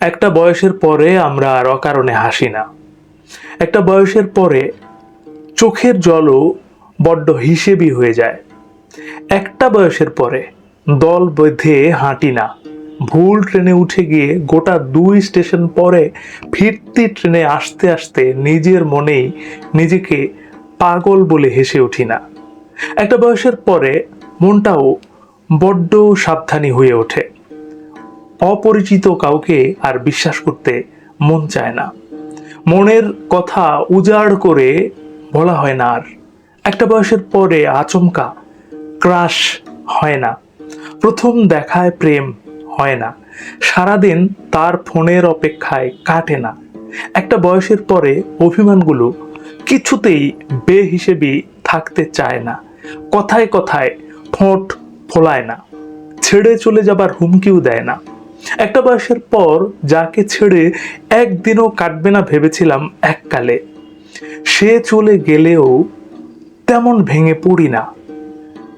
একটা বয়সের পরে আমরা আর অকারণে হাসি না। একটা বয়সের পরে চোখের জলও বড্ড হিসেবি হয়ে যায়। একটা বয়সের পরে দল বেঁধে হাঁটি না। ভুল ট্রেনে উঠে গিয়ে গোটা দুই স্টেশন পরে ফিরতি ট্রেনে আসতে আসতে নিজের মনেই নিজেকে পাগল বলে হেসে উঠি না। একটা বয়সের পরে মনটাও বড্ড সাবধানী হয়ে ওঠে। অপরিচিত কাউকে আর বিশ্বাস করতে মন চায় না। মনের কথা উজাড় করে বলা হয় না আর। একটা বয়সের পরে আচমকা ক্রাশ হয় না। প্রথম দেখায় প্রেম হয় না। সারাদিন তার ফোনের অপেক্ষায় কাটে না। একটা বয়সের পরে অভিমানগুলো কিছুতেই বেহিসেবি থাকতে চায় না। কথায় কথায় ঠোঁট ফোলায় না। ছেড়ে চলে যাবার হুমকিও দেয় না। একটা বয়সের পর যাকে ছেড়ে একদিনও কাটবে না ভেবেছিলাম এককালে। সে চলে গেলেও তেমন ভেঙে পড়ি না।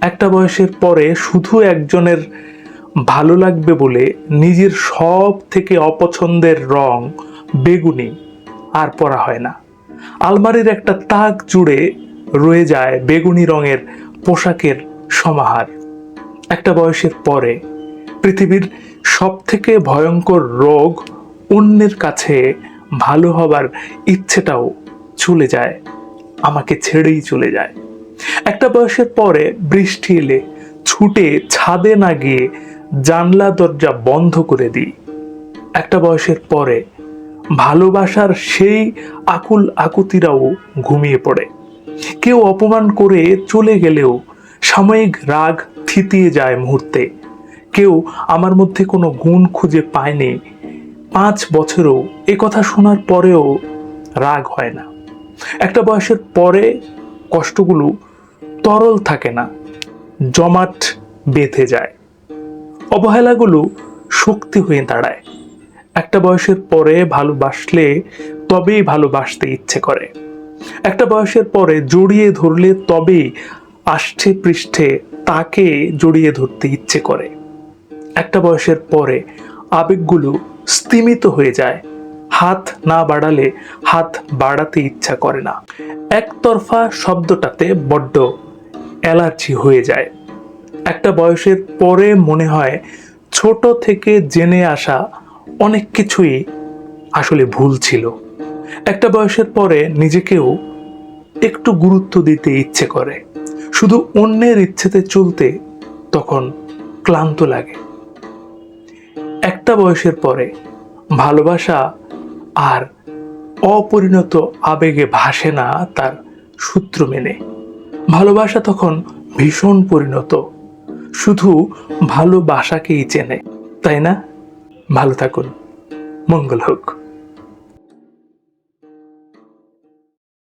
একটা বয়সের পরে শুধু একজনের ভালো লাগবে বলে নিজের সব থেকে অপছন্দের রং বেগুনি আর পরা হয় না। আলমারির একটা তাক জুড়ে রয়ে যায় বেগুনি রঙের পোশাকের সমাহার। একটা বয়সের পরে পৃথিবীর সব থেকে ভয়ঙ্কর রোগ অন্যের কাছে ভালো হবার ইচ্ছেটাও চলে যায়, আমাকে ছেড়েই চলে যায়। একটা বয়সের পরে বৃষ্টি এলে ছুটে ছাদে না গিয়ে জানলা দরজা বন্ধ করে দিই। একটা বয়সের পরে ভালোবাসার সেই আকুল আকুতিরাও ঘুমিয়ে পড়ে। কেউ অপমান করে চলে গেলেও সাময়িক রাগ থিতিয়ে যায় মুহূর্তে। কেউ আমার মধ্যে কোনো গুণ খুঁজে পায়নি। পাঁচ বছরও এ কথা শোনার পরেও রাগ হয় না। একটা বয়সের পরে কষ্টগুলো তরল থাকে না, জমাট বেঁধে যায়। অবহেলাগুলো শক্তি হয়ে দাঁড়ায়। একটা বয়সের পরে ভালোবাসলে তবেই ভালোবাসতে ইচ্ছে করে। একটা বয়সের পরে জড়িয়ে ধরলে তবেই আষ্ঠে পৃষ্ঠে তাকে জড়িয়ে ধরতে ইচ্ছে করে। একটা বয়সের পরে আবেগগুলো স্তিমিত হয়ে যায়। হাত না বাড়ালে হাত বাড়াতে ইচ্ছা করে না। একতরফা শব্দটাতে বড্ড অ্যালার্জি হয়ে যায়। একটা বয়সের পরে মনে হয় ছোট থেকে জেনে আসা অনেক কিছুই আসলে ভুল ছিল। একটা বয়সের পরে নিজেকেও একটু গুরুত্ব দিতে ইচ্ছে করে। শুধু অন্যের ইচ্ছেতে চলতে তখন ক্লান্ত লাগে। একটা বয়সের পরে ভালোবাসা আর অপরিণত আবেগে ভাসে না তার সূত্র মেনে। ভালোবাসা তখন ভীষণ পরিণত, শুধু ভালোবাসাকেই চেনে, তাই না? ভালো থাকুন, মঙ্গল হোক।